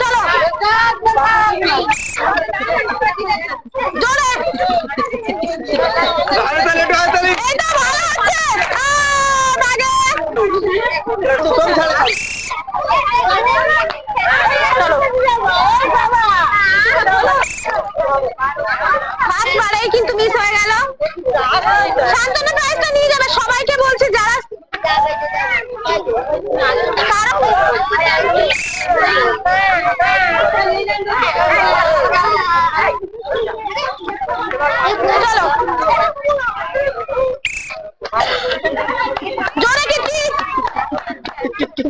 চলো। কিন্তু মিস হয়ে গেল। শান্তনু প্রাইজটা নিয়ে যাবে। সবাইকে বলছে যারা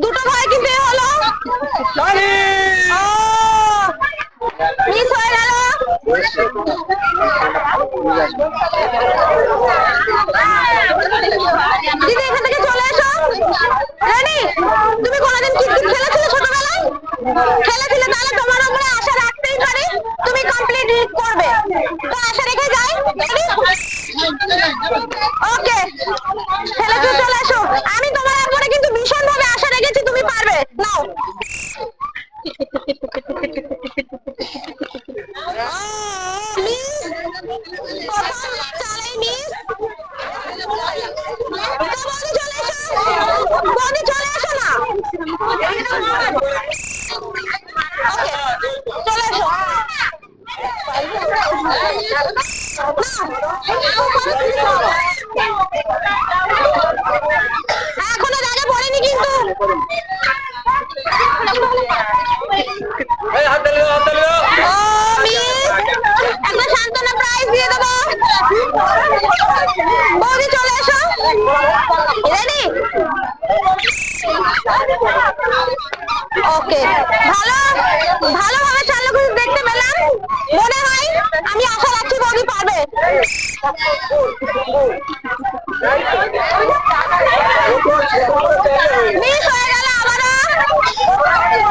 দুটো ভাই কি বিয়ে হলো মিস হয়ে গেল।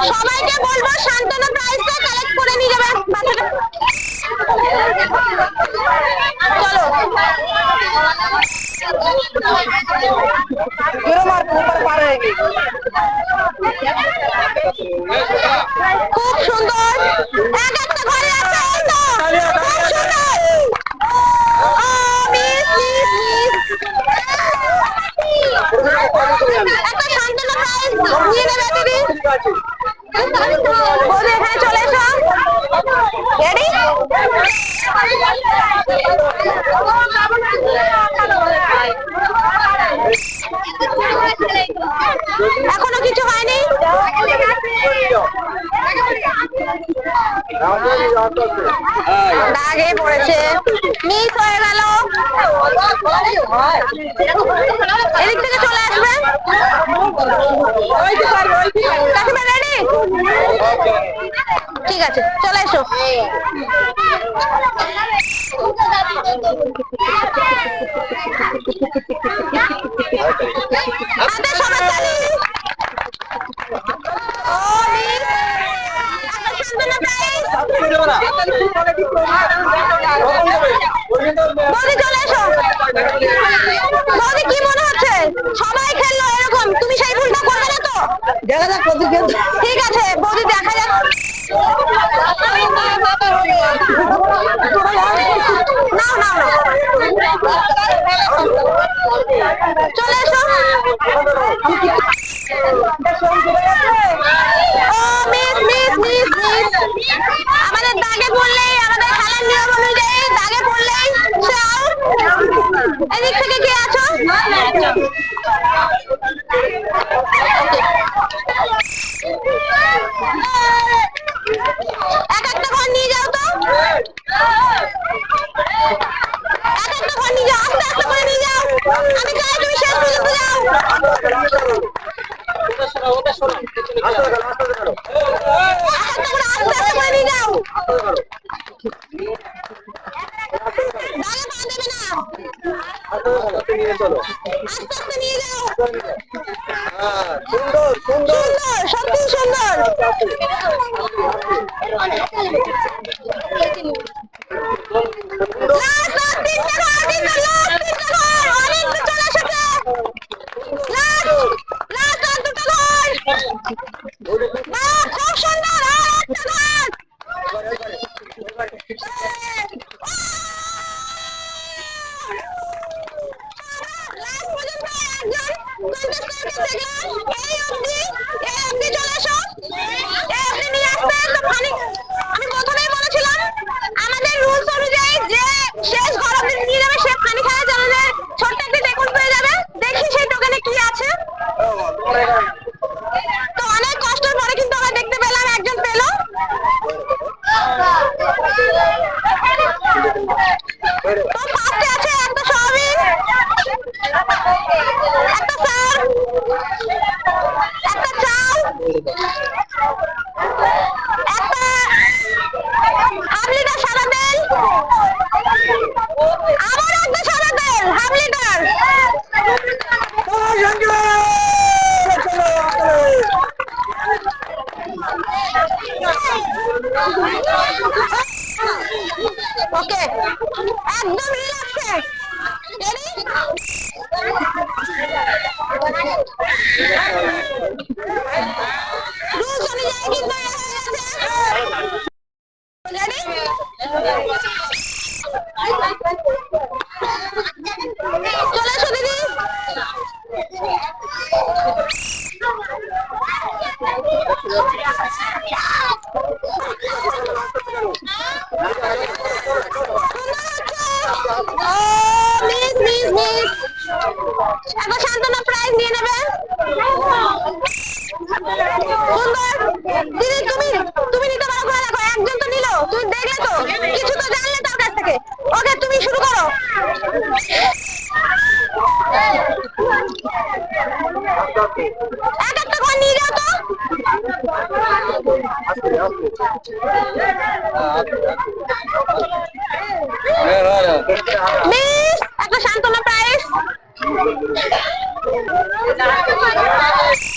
সবাইকে বলব শান্তনু প্রাইজটা কালেক্ট করে নিয়ে যাবে খুব সুন্দর। দাগে পড়েছে। মিস হয়ে গেল। এদিক থেকে চলে আসবে। ঠিক আছে, চলে এসো। হাতে সবার বৌদি কি মনে হচ্ছে? সবাই খেললো এরকম। তুমি সেই ভুলটা তো? ঠিক আছে। viene solo. ¡Ah, sonido! ¡Ah, sonido! ¡Sonido! ওকে একদম রিল্যাক্সে রেডি তুমি দেখলে তো? কিছু তো জানলে তার কাছ থেকে। ওকে, তুমি শুরু করো। এক একটা করে নিয়ে প্রাইস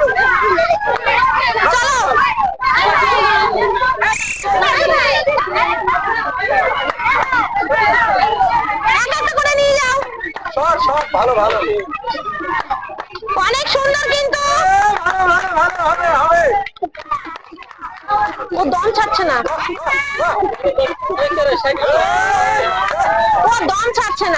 去哪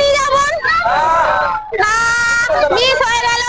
নিয়ে যাব মিস হয়ে গেল।